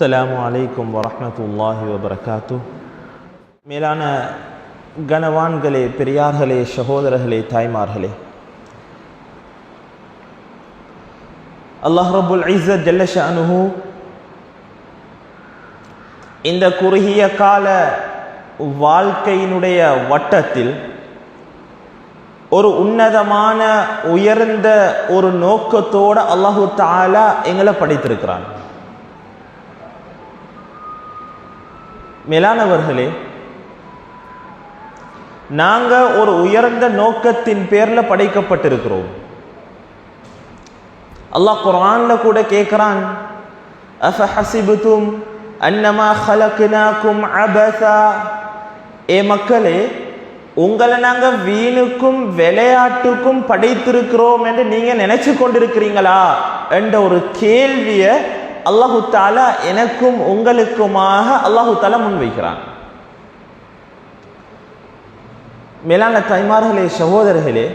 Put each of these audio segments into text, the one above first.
அஸ்ஸலாமு அலைக்கும் வரமத்துல்லாஹி வபரகாத்து மேலான கனவான்களே பெரியார்களே சகோதரர்களே தாய்மார்களே. அல்லாஹ் ரபுல் ஐசத் ஜல்லஷ அனுஹு இந்த குறுகிய கால வாழ்க்கையினுடைய வட்டத்தில் ஒரு உன்னதமான உயர்ந்த ஒரு நோக்கத்தோட அல்லாஹு தாலா எங்களை படைத்திருக்கிறான். மேலானவர்களே நாங்கள் ஒரு உயர்ந்த நோக்கத்தின் பேரில் படைக்கப்பட்டிருக்கிறோம். அல்லாஹ் குரான்ல கூட கேட்குறான் அஃபஹசிபுதும் அன்னமா ஹலக்னாக்கும் அபசா ஏ மக்களே உங்களை நாங்கள் வீணுக்கும் விளையாட்டுக்கும் படைத்திருக்கிறோம் என்று நீங்கள் நினைச்சு கொண்டிருக்கிறீங்களா? என்ற ஒரு கேள்வியை அல்லாஹு தாலா எனக்கும் உங்களுக்குமாக அல்லாஹு தாலா முன்வைக்கிறான் மேலான தாய்மார்களே சகோதரர்களே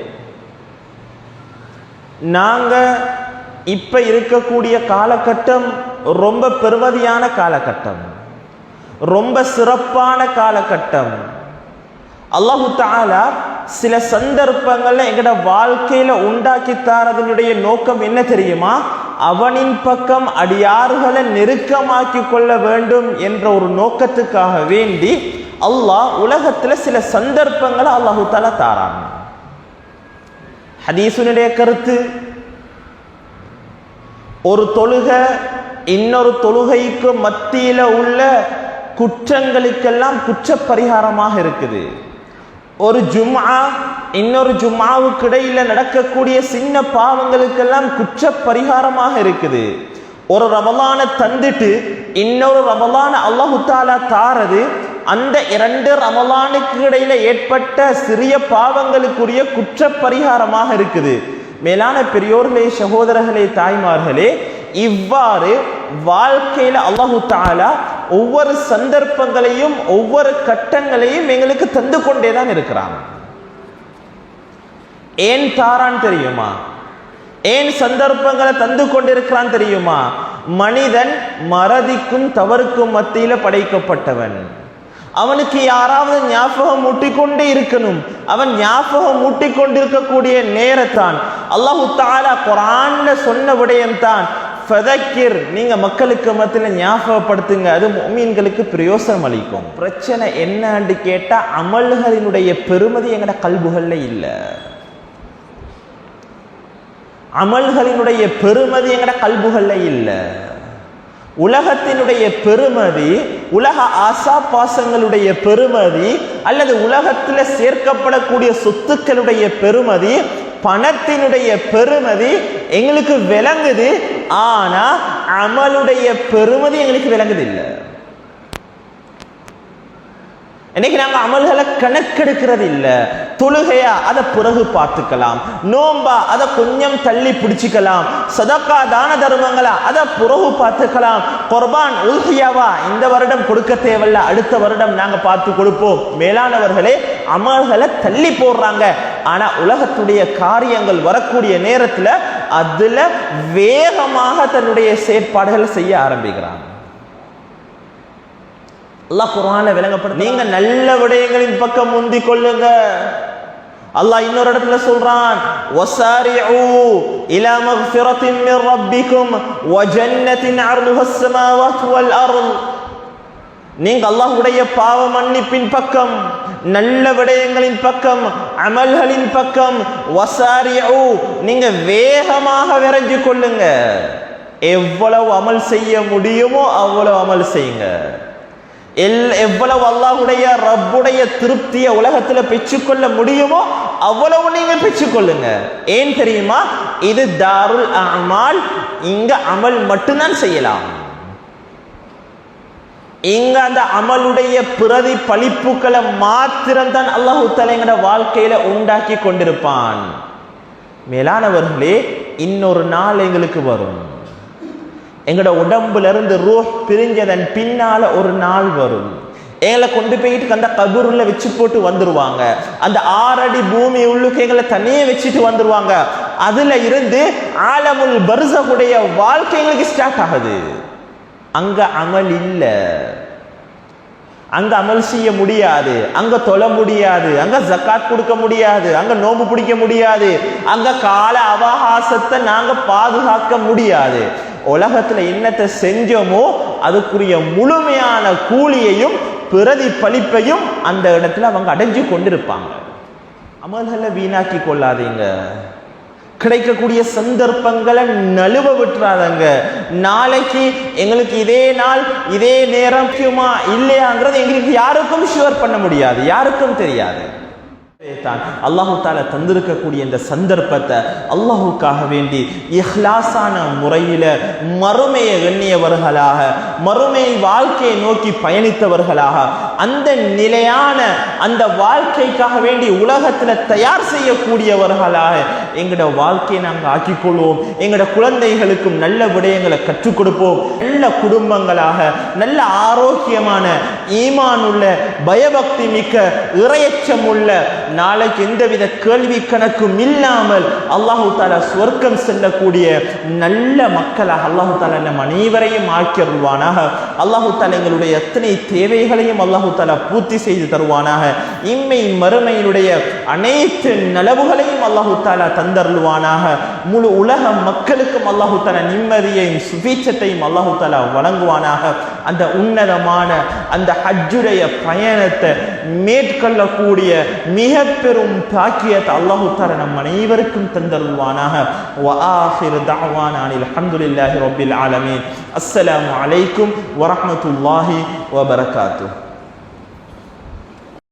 நாங்க இப்ப இருக்கக்கூடிய காலகட்டம் ரொம்ப பெருமதியான காலகட்டம். ரொம்ப சிறப்பான காலகட்டம். அல்லாஹு தாலா சில சந்தர்ப்பங்களில் எங்களோட வாழ்க்கையில உண்டாக்கி தாரதனுடைய நோக்கம் என்ன தெரியுமா? அவனின் பக்கம் அடியார்களை நெருக்கமாக்கி கொள்ள வேண்டும் என்ற ஒரு நோக்கத்துக்காக வேண்டி அல்லாஹ் உலகத்துல சில சந்தர்ப்பங்களை அல்லாஹு தாலா தாரான். ஹதீசுனுடைய கருத்து ஒரு தொழுகை இன்னொரு தொழுகைக்கு மத்தியில உள்ள குற்றங்களுக்கெல்லாம் குற்ற பரிகாரமாக இருக்குது. ஒரு ஜும்ஆ இன்னொரு ஜும்மாவுக்கு இடையில நடக்கக்கூடிய சின்ன பாவங்களுக்கெல்லாம் குற்ற பரிகாரமாக இருக்குது. ஒரு ரமலான தந்துட்டு இன்னொரு ரமலான அல்லாஹு தாலா தாரது அந்த இரண்டு ரமலானுக்கு இடையில ஏற்பட்ட சிறிய பாவங்களுக்குரிய குற்ற பரிகாரமாக இருக்குது. மேலான பெரியோர்களே சகோதரர்களே தாய்மார்களே இவ்வாறு வாழ்க்கையில அல்லாஹு தாலா ஒவ்வொரு சந்தர்ப்பங்களையும் ஒவ்வொரு கட்டங்களையும் எங்களுக்கு தந்து கொண்டே தான் இருக்கிறான். ஏன் தாரான் தெரியுமா? ஏன் சந்தர்ப்பங்களை தந்து கொண்டிருக்கிறான் தெரியுமா? மனிதன் மறதிக்கும் தவறுக்கும் மத்தியில படைக்கப்பட்டவன். அவனுக்கு யாராவது ஞாபகம் மூட்டிக்கொண்டே இருக்கணும். அவன் ஞாபகம் மூட்டிக்கொண்டிருக்கக்கூடிய நேரத்தான். அல்லாஹு தாலா குரான்ல சொன்ன விடயம்தான். ஃபதக்கிர் நீங்க மக்களுக்கு மத்தியில் ஞாபகப்படுத்துங்க. அது மீன்களுக்கு பிரயோசனம் அளிக்கும். பிரச்சனை என்னன்னு கேட்டா அமல்களினுடைய பெருமதி எங்கட கல்புகள்ல இல்லை. அமல்களினுடைய பெருமதி எங்கட கல்புகளில் இல்லை. உலகத்தினுடைய பெருமதி உலக ஆசா பாசங்களுடைய பெருமதி அல்லது உலகத்தில் சேர்க்கப்படக்கூடிய சொத்துக்களுடைய பெருமதி பணத்தினுடைய பெருமதி எங்களுக்கு விளங்குது ஆனா அமலுடைய பெருமதி எங்களுக்கு விளங்குது இல்லை. இன்னைக்கு நாங்கள் அமல்களை கணக்கெடுக்கிறது இல்லை. தொழுகையா? அதை பிறகு பார்த்துக்கலாம். நோம்பா அதை கொஞ்சம் தள்ளி பிடிச்சிக்கலாம். சதக்கா தான தர்மங்களா? அதை பிறகு பார்த்துக்கலாம். குர்பான் உல்ஹியாவா? இந்த வருடம் கொடுக்க தேவையில்ல. அடுத்த வருடம் நாங்க பார்த்து கொடுப்போம். மேலானவர்களே அமல்களை தள்ளி போடுறாங்க. ஆனா உலகத்துடைய காரியங்கள் வரக்கூடிய நேரத்துல அதுல வேகமாக தன்னுடைய செயற்பாடுகளை செய்ய ஆரம்பிக்கிறாங்க. அல்லாஹ் குர்ஆன்ல விளங்கப்படும் நீங்க நல்ல விடயங்களின் பக்கம் முந்தி கொள்ளுங்க. அல்லாஹ் இன்னொரு இடத்துல சொல்றான் வசாரிஉ இலா மக்ஃபிரத்தின் மின் ரப்பிக்கும் வ ஜன்னத்தின் அர்துஹஸ் ஸமாவாத் வல் அர்த். நீங்க அல்லாஹ்வுடைய பாவ மன்னிப்பின் பக்கம் நல்ல விடயங்களின் பக்கம் அமல்களின் பக்கம் வசாரிஉ நீங்க வேகமாக விரைஞ்சு கொள்ளுங்க. எவ்வளவு அமல் செய்ய முடியுமோ அவ்வளவு அமல் செய்யுங்க. எல் எவ்வளவு அல்லாஹுடைய ரப்புடைய திருப்தியை உலகத்தில் பெற்றுக்கொள்ள முடியுமோ அவ்வளவு நீங்க பெற்றுக்கொள்ளுங்க. ஏன் தெரியுமா? இது தாருல் அமால். இங்க அமல் மட்டும்தான் செய்யலாம். இங்க அந்த அமலுடைய பிரதி பழிப்புக்களை மாத்திரம்தான் அல்லாஹு தலைங்கட வாழ்க்கையில உண்டாக்கி கொண்டிருப்பான். மேலானவர்களே இன்னொரு நாள் எங்களுக்கு வரும். எங்களோட உடம்புல இருந்து ரூஹ் பிரிஞ்சதன் பின்னால ஒரு நாள் வரும். எங்களை கொண்டு போயிட்டு அந்த கபூர்ல வச்சு போட்டு வந்துருவாங்க. அந்த ஆறடி பூமி உள்ளுக்கு எங்களை தனியே வச்சுட்டு வந்துருவாங்க. அதுல இருந்து ஆலமுல் பர்சகுடைய வாழ்க்கை எங்களுக்கு ஸ்டார்ட் ஆகுது. அங்க அமல் இல்ல. அங்க அமல் செய்ய முடியாது. அங்க தொழ முடியாது. அங்க ஜக்காத் கொடுக்க முடியாது. அங்க நோம்பு பிடிக்க முடியாது. அங்க கால அவகாசத்தை நாங்க பாதுகாக்க முடியாது. உலகத்துல என்னத்தை செஞ்சோமோ அதுக்குரிய முழுமையான கூலியையும் பிரதிபலிப்பையும் அந்த இடத்துல அவங்க அடைஞ்சு கொண்டிருப்பாங்க. அமல்களை வீணாக்கி கொள்ளாதீங்க. கிடைக்கக்கூடிய சந்தர்ப்பங்களை நழுவ விட்டுறாதங்க. நாளைக்கு எங்களுக்கு இதே நாள் இதே நேரம் முக்கியமா இல்லையாங்கிறது எங்களுக்கு யாருக்கும் ஷுவர் பண்ண முடியாது. யாருக்கும் தெரியாது. தான். அல்லாஹு தால தந்திருக்கக்கூடிய இந்த சந்தர்ப்பத்தை அல்லாஹுக்காக வேண்டி இஹ்லாசான முறையில மறுமையை எண்ணியவர்களாக மறுமை வாழ்க்கையை நோக்கி பயணித்தவர்களாக அந்த நிலையான அந்த வாழ்க்கைக்காக வேண்டி உலகத்தில் தயார் செய்யக்கூடியவர்களாக எங்களோட வாழ்க்கையை நாங்கள் ஆக்கிக்கொள்வோம். எங்களோட குழந்தைகளுக்கும் நல்ல விடயங்களை கற்றுக் கொடுப்போம். நல்ல குடும்பங்களாக நல்ல ஆரோக்கியமான ஈமான் உள்ள பயபக்தி மிக்க இறையச்சம் உள்ள நாளைக்கு எந்தவித கேள்வி கணக்கும் இல்லாமல் அல்லாஹு தாலா சொர்க்கம் செல்லக்கூடிய நல்ல மக்களாக அல்லாஹு தாலா நம் அனைவரையும் ஆக்கியருள்வானாக அல்லாஹு தாலா எங்களுடைய எத்தனை தேவைகளையும் அல்லாஹு தாலா பூர்த்தி செய்து தருவானாக. இம்மை மறுமையினுடைய அனைத்து நலவுகளையும் அல்லாஹு தாலா தந்தருள்வானாக. முழு உலக மக்களுக்கும் அல்லாஹு தாலா நிம்மதியையும் சுபீச்சத்தையும் அல்லாஹு தாலா வழங்குவானாக. அந்த உன்னதமான அந்த ஹஜ்ஜுடைய பயணத்தை மேற்கொள்ளக்கூடிய மிக பெரும் பாக்கியத்தை அல்லாஹு தர நம் அனைவருக்கும் தந்தருவானாக அலமீன் அஸ்ஸலாம் அலைக்கும் வரமத்துல்லாஹி வபரகாத்து